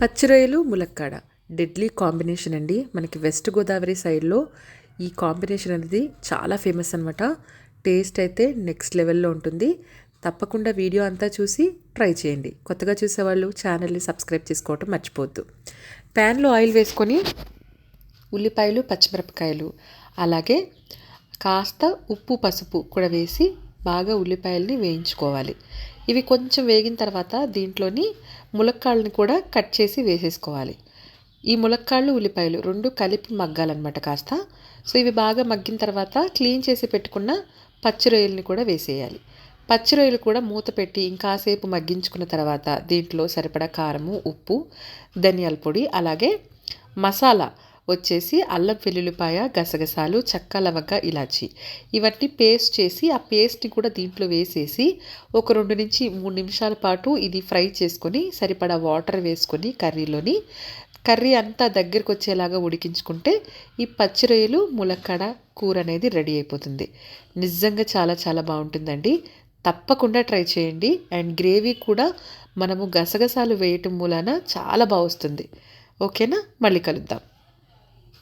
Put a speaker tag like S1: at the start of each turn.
S1: పచ్చిరొయ్యలు ములక్కాడ. Deadly combination అండి. మనకి వెస్ట్ గోదావరి సైడ్లో ఈ కాంబినేషన్ అనేది చాలా ఫేమస్ అనమాట టేస్ట్ అయితే నెక్స్ట్ లెవెల్లో ఉంటుంది. తప్పకుండా వీడియో అంతా చూసి ట్రై చేయండి. కొత్తగా చూసేవాళ్ళు ఛానల్ని సబ్స్క్రైబ్ చేసుకోవటం మర్చిపోవద్దు. ప్యాన్లో ఆయిల్ వేసుకొని ఉల్లిపాయలు పచ్చిమిరపకాయలు అలాగే కాస్త ఉప్పు పసుపు కూడా వేసి బాగా ఉల్లిపాయల్ని వేయించుకోవాలి. ఇవి కొంచెం వేగిన తర్వాత దీంట్లోని ములక్కాళ్ళని కూడా కట్ చేసి వేసేసుకోవాలి. ఈ ములక్కాళ్ళు ఉల్లిపాయలు రెండు కలిపి మగ్గాలన్నమాట కాస్త. సో ఇవి బాగా మగ్గిన తర్వాత క్లీన్ చేసి పెట్టుకున్న పచ్చి రొయ్యల్ని కూడా వేసేయాలి. పచ్చి రొయ్యలు కూడా మూత పెట్టి ఇంకాసేపు మగ్గించుకున్న తర్వాత దీంట్లో సరిపడా కారము ఉప్పు ధనియాల పొడి అలాగే మసాలా వచ్చేసి అల్లం వెల్లుల్లిపాయ గసగసాలు చెక్క లవంగ ఇలాచి. ఇవన్నీ పేస్ట్ చేసి ఆ పేస్ట్ని కూడా దీంట్లో వేసేసి ఒక రెండు నుంచి మూడు నిమిషాల పాటు ఇది ఫ్రై చేసుకొని సరిపడా వాటర్ వేసుకొని కర్రీలోని. కర్రీ అంతా దగ్గరికి వచ్చేలాగా ఉడికించుకుంటే ఈ పచ్చి రొయ్యలు ములక్కడ కూర అనేది రెడీ అయిపోతుంది. నిజంగా చాలా చాలా బాగుంటుందండి. తప్పకుండా ట్రై చేయండి. అండ్ గ్రేవీ కూడా మనము గసగసాలు వేయటం మూలాన చాలా బాగా వస్తుంది ఓకేనా? మళ్ళీ కలుద్దాం.